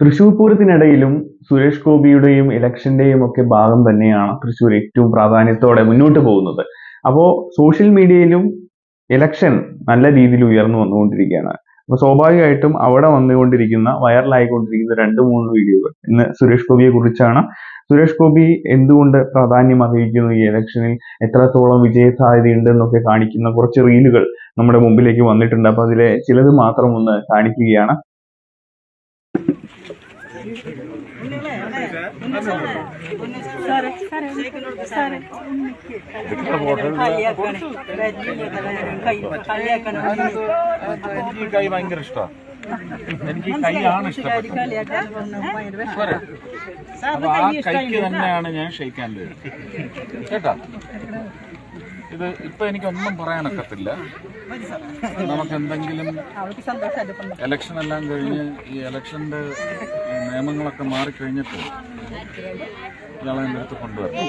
തൃശൂർ പൂരത്തിനിടയിലും സുരേഷ് ഗോപിയുടെയും ഇലക്ഷന്റെയും ഒക്കെ ഭാഗം തന്നെയാണ് തൃശൂർ ഏറ്റവും പ്രാധാന്യത്തോടെ മുന്നോട്ട് പോകുന്നത്. അപ്പോൾ സോഷ്യൽ മീഡിയയിലും ഇലക്ഷൻ നല്ല രീതിയിൽ ഉയർന്നു വന്നുകൊണ്ടിരിക്കുകയാണ്. അപ്പൊ സ്വാഭാവികമായിട്ടും അവിടെ വന്നുകൊണ്ടിരിക്കുന്ന വൈറലായിക്കൊണ്ടിരിക്കുന്ന രണ്ട് മൂന്ന് വീഡിയോകൾ ഇന്ന് സുരേഷ് ഗോപിയെ കുറിച്ചാണ്. സുരേഷ് ഗോപി എന്തുകൊണ്ട് പ്രാധാന്യം അറിയിക്കുന്നു ഈ ഇലക്ഷനിൽ എത്രത്തോളം വിജയ സാധ്യതയുണ്ട് എന്നൊക്കെ കാണിക്കുന്ന കുറച്ച് റീലുകൾ നമ്മുടെ മുമ്പിലേക്ക് വന്നിട്ടുണ്ട്. അപ്പൊ അതിലെ ചിലത് മാത്രം ഒന്ന് കാണിക്കുകയാണ്. എനിക്ക് കൈ ഭയങ്കര ഇഷ്ടമാണ് എനിക്ക് കൈയാണ് ഇഷ്ടപ്പെട്ടത് ആ കൈക്ക് തന്നെയാണ് ഞാൻ ഷെയ്ക്കാൻ കേട്ടാ ഇത് ഇപ്പൊ എനിക്കൊന്നും പറയാനൊക്കത്തില്ല നമുക്ക് എന്തെങ്കിലും ഇലക്ഷൻ എല്ലാം കഴിഞ്ഞ് ഈ ഇലക്ഷന്റെ നിയമങ്ങളൊക്കെ മാറിക്കഴിഞ്ഞിട്ട് ഇയാളെ എന്റെ അടുത്ത് കൊണ്ടുവരണം.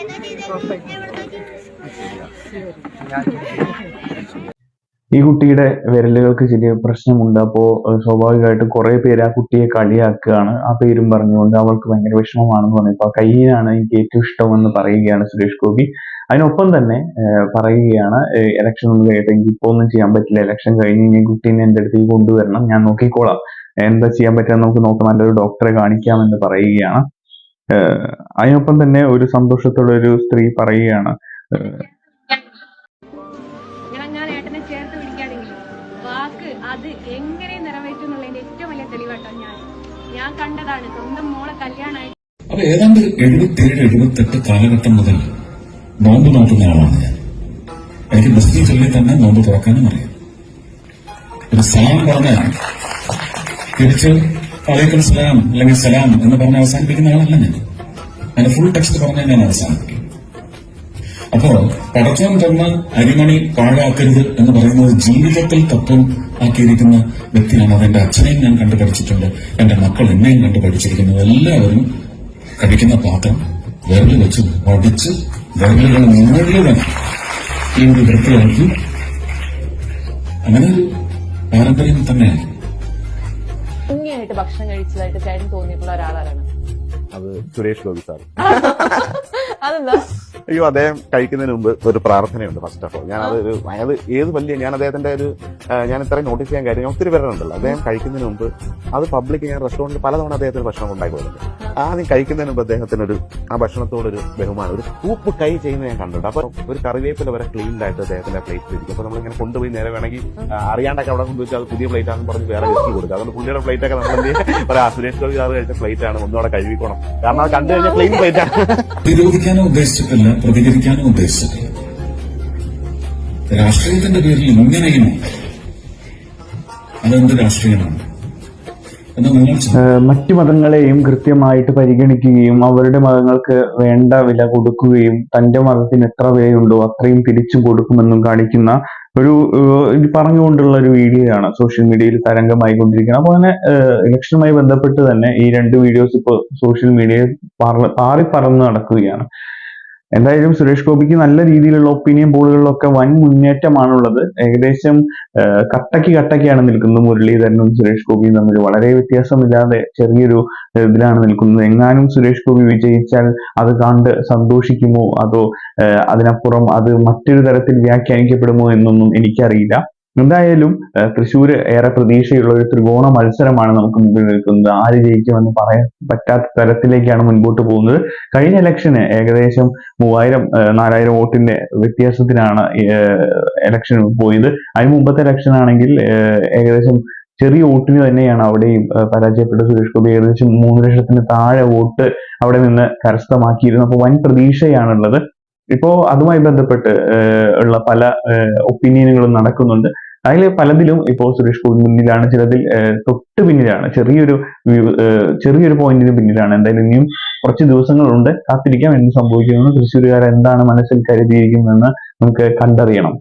ഈ കുട്ടിയുടെ വിരലുകൾക്ക് ചെറിയ പ്രശ്നമുണ്ട്. അപ്പോൾ സ്വാഭാവികമായിട്ടും കുറേ പേര് ആ കുട്ടിയെ കളിയാക്കുകയാണ്. ആ പേരും പറഞ്ഞുകൊണ്ട് അവൾക്ക് ഭയങ്കര വിഷമമാണെന്ന് പറഞ്ഞപ്പോൾ ആ കയ്യിനാണ് എനിക്ക് ഏറ്റവും ഇഷ്ടമെന്ന് പറയുകയാണ് സുരേഷ് ഗോപി. അതിനൊപ്പം തന്നെ പറയുകയാണ് ഇലക്ഷൻ ഒന്നും കഴിയട്ടെ എനിക്ക് ഇപ്പോൾ ഒന്നും ചെയ്യാൻ പറ്റില്ല. ഇലക്ഷൻ കഴിഞ്ഞ് ഈ കുട്ടീനെ എന്റെ അടുത്തേക്ക് കൊണ്ടുവരണം. ഞാൻ നോക്കിക്കോളാം. എന്താ ചെയ്യാൻ പറ്റുക നമുക്ക് നോക്കാം. നല്ലൊരു ഡോക്ടറെ കാണിക്കാമെന്ന് പറയുകയാണ്. അതിനൊപ്പം തന്നെ ഒരു സന്തോഷത്തോടെ ഒരു സ്ത്രീ പറയുകയാണ്. ഏഹ്, ഞാൻ ഞാൻ ഏട്ടനെ ചേർത്ത് വാക്ക് അത് എങ്ങനെ നിറവേറ്റും ഏറ്റവും വലിയ തെളിവാട്ടോ ഞാൻ. ഞാൻ കണ്ടതാണ് സ്വന്തം മോളെ കല്യാണമായി അപ്പൊ ഏതാണ്ട് എഴുപത്തിയേഴ് എഴുപത്തെട്ട് കാലഘട്ടം മുതൽ നോമ്പ് നോക്കുന്ന ആളാണ് ഞാൻ. എനിക്ക് മുസ്ലിം ചൊല്ലി തന്നെ നോമ്പ് തുറക്കാനും അറിയാം. ഒരു സലാം പറഞ്ഞാൽ തിരിച്ച് അലൈക്കും സലാം അല്ലെങ്കിൽ സലാം എന്ന് പറഞ്ഞ് അവസാനിപ്പിക്കുന്ന ആളല്ല ഞാൻ. അതിന്റെ ഫുൾ ടെക്സ്റ്റ് പറഞ്ഞാൽ ഞാൻ അവസാനിപ്പിക്കും. അപ്പോ പടച്ചോൻ തന്ന അരിമണി പാഴാക്കരുത് എന്ന് പറയുന്നത് ജീവിതത്തിൽ തത്വം ആക്കിയിരിക്കുന്ന വ്യക്തിയാണ് അത് എന്റെ അച്ഛനെയും ഞാൻ കണ്ടു പഠിച്ചിട്ടുണ്ട്. എന്റെ മക്കൾ എന്നെയും കണ്ടു പഠിച്ചിരിക്കുന്നത് എല്ലാവരും കഴിക്കുന്ന പാത്രം വിരൽ വെച്ച് വടിച്ച് വിരലുകൾ മുഴുവൻ ഈ ഒരു വൃത്തിയാക്കി. അങ്ങനെ പാരമ്പര്യം തന്നെയാണ്. ഭംഗിയായിട്ട് ഭക്ഷണം കഴിച്ചതായിട്ട് ചേട്ടൻ തോന്നിയിട്ടുള്ള ഒരാളാണ് അത് സുരേഷ് ഗോപി സാർ. അതെന്താ? അയ്യോ അദ്ദേഹം കഴിക്കുന്നതിന് മുമ്പ് ഒരു പ്രാർത്ഥനയുണ്ട് ഫസ്റ്റ് ഓഫ് ഓൾ ഞാൻ അത് ഒരു അത് ഏത് വലിയ ഞാൻ അദ്ദേഹത്തിന്റെ ഒരു ഞാൻ ഇത്രയും നോട്ടീസ് ചെയ്യാൻ കാര്യം ഒത്തിരി പേരുണ്ടല്ലോ. അദ്ദേഹം കഴിക്കുന്നതിന് മുമ്പ് അത് പബ്ലിക് ഞാൻ റെസ്റ്റോറന്റിൽ പലതവണ അദ്ദേഹത്തിന് ഭക്ഷണം ഉണ്ടാക്കി പോയിട്ടുണ്ട് ആദ്യം കഴിക്കുന്നതിന് മുമ്പ് അദ്ദേഹത്തിന് ഒരു ആ ഭക്ഷണത്തോടൊരു ബഹുമാനം ഒരു കൂപ്പ് കൈ ചെയ്യുന്നത് ഞാൻ കണ്ടിട്ടുണ്ട്. അപ്പൊ ഒരു കറിവേപ്പില വരെ ക്ലീൻ ആയിട്ട് അദ്ദേഹത്തിന്റെ പ്ലേറ്റിൽ ഇരിക്കും. അപ്പൊ നമ്മളിങ്ങനെ കൊണ്ടുപോയി നേരെ വേണമെങ്കിൽ അറിയാണ്ടൊക്കെ അവിടെ കൊണ്ടുവച്ചാൽ അത് പുതിയ പ്ലേറ്റ് ആണെന്ന് പറഞ്ഞ് വേറെ ഗസ്റ്റ് കൊടുക്കുക അതുകൊണ്ട് പുള്ളിയുടെ പ്ലേറ്റ് ഒക്കെ നമ്മൾ എന്ത് ഒരു സുരേഷ് ഗോപി സാർ കഴിച്ച പ്ലേറ്റ് ആണ് ഒന്നുകൂടെ കഴുകിക്കണം. കാരണം അത് കണ്ടു കഴിഞ്ഞാൽ ക്ലീൻ പ്ലേറ്റ് ആണ്. പ്രതിരോധിക്കാനും ഉദ്ദേശിച്ചിട്ടില്ല പ്രതികരിക്കാനും ഉദ്ദേശിച്ചിട്ടില്ല. രാഷ്ട്രീയത്തിന്റെ പേരിൽ ഇങ്ങനെയും അതെന്ത് രാഷ്ട്രീയമാണ്? മറ്റു മതങ്ങളെയും കൃത്യമായിട്ട് പരിഗണിക്കുകയും അവരുടെ മതങ്ങൾക്ക് വേണ്ട വില കൊടുക്കുകയും തന്റെ മതത്തിന് എത്ര വിലയുണ്ടോ അത്രയും തിരിച്ചു കൊടുക്കുമെന്നും കാണിക്കുന്ന ഒരു പറഞ്ഞുകൊണ്ടുള്ള ഒരു വീഡിയോ ആണ് സോഷ്യൽ മീഡിയയിൽ തരംഗമായി കൊണ്ടിരിക്കുന്നത് അപ്പോൾ തന്നെ ഇലക്ഷനുമായി ബന്ധപ്പെട്ട് തന്നെ ഈ രണ്ട് വീഡിയോസ് ഇപ്പോൾ സോഷ്യൽ മീഡിയയിൽ പാറി പറന്ന് നടക്കുകയാണ്. എന്തായാലും സുരേഷ് ഗോപിക്ക് നല്ല രീതിയിലുള്ള ഒപ്പീനിയൻ പോളുകളിലൊക്കെ വൻ മുന്നേറ്റമാണുള്ളത്. ഏകദേശം കട്ടക്ക് കട്ടക്കാണ് നിൽക്കുന്നത് മുരളീധരനും സുരേഷ് ഗോപിയും തമ്മിൽ. വളരെ വ്യത്യാസമില്ലാതെ ചെറിയൊരു ഇതിലാണ് നിൽക്കുന്നത്. എങ്ങാനും സുരേഷ് ഗോപി വിജയിച്ചാൽ അത് കണ്ട് സന്തോഷിക്കുമോ? അതോ അതിനപ്പുറം അത് മറ്റൊരു തരത്തിൽ വ്യാഖ്യാനിക്കപ്പെടുമോ എന്നൊന്നും എനിക്കറിയില്ല. എന്തായാലും തൃശ്ശൂർ ഏറെ പ്രതീക്ഷയുള്ള ഒരു ത്രികോണ മത്സരമാണ് നമുക്ക് മുമ്പിൽ നിൽക്കുന്നത്. ആര് ജയിക്കുമെന്ന് പറയാൻ പറ്റാത്ത തരത്തിലേക്കാണ് മുൻപോട്ട് പോകുന്നത്. കഴിഞ്ഞ ഇലക്ഷന് ഏകദേശം മൂവായിരം നാലായിരം വോട്ടിന്റെ വ്യത്യാസത്തിനാണ് ഇലക്ഷൻ പോയത്. അതിന് മുമ്പത്തെ ഇലക്ഷൻ ആണെങ്കിൽ ഏകദേശം ചെറിയ വോട്ടിന് തന്നെയാണ് അവിടെയും പരാജയപ്പെട്ട സുരേഷ് ഗോപി ഏകദേശം മൂന്ന് ലക്ഷത്തിന് താഴെ വോട്ട് അവിടെ നിന്ന് കരസ്ഥമാക്കിയിരുന്നു. അപ്പോൾ വൻ പ്രതീക്ഷയാണുള്ളത്. ഇപ്പോ അതുമായി ബന്ധപ്പെട്ട് ഉള്ള പല ഒപ്പീനിയനുകളും നടക്കുന്നുണ്ട്. അതിൽ പലതിലും ഇപ്പോൾ സുരേഷ് ഗോപി മുന്നിലാണ് ചിലതിൽ തൊട്ട് പിന്നിലാണ് ചെറിയൊരു ചെറിയൊരു പോയിന്റിന് പിന്നിലാണ്. എന്തായാലും ഇനിയും കുറച്ച് ദിവസങ്ങളുണ്ട്. കാത്തിരിക്കാം എന്ത് സംഭവിക്കുമെന്ന്. തൃശ്ശൂരുകാർ എന്താണ് മനസ്സിൽ കരുതിയിരിക്കുന്നതെന്ന് നമുക്ക് കണ്ടറിയണം.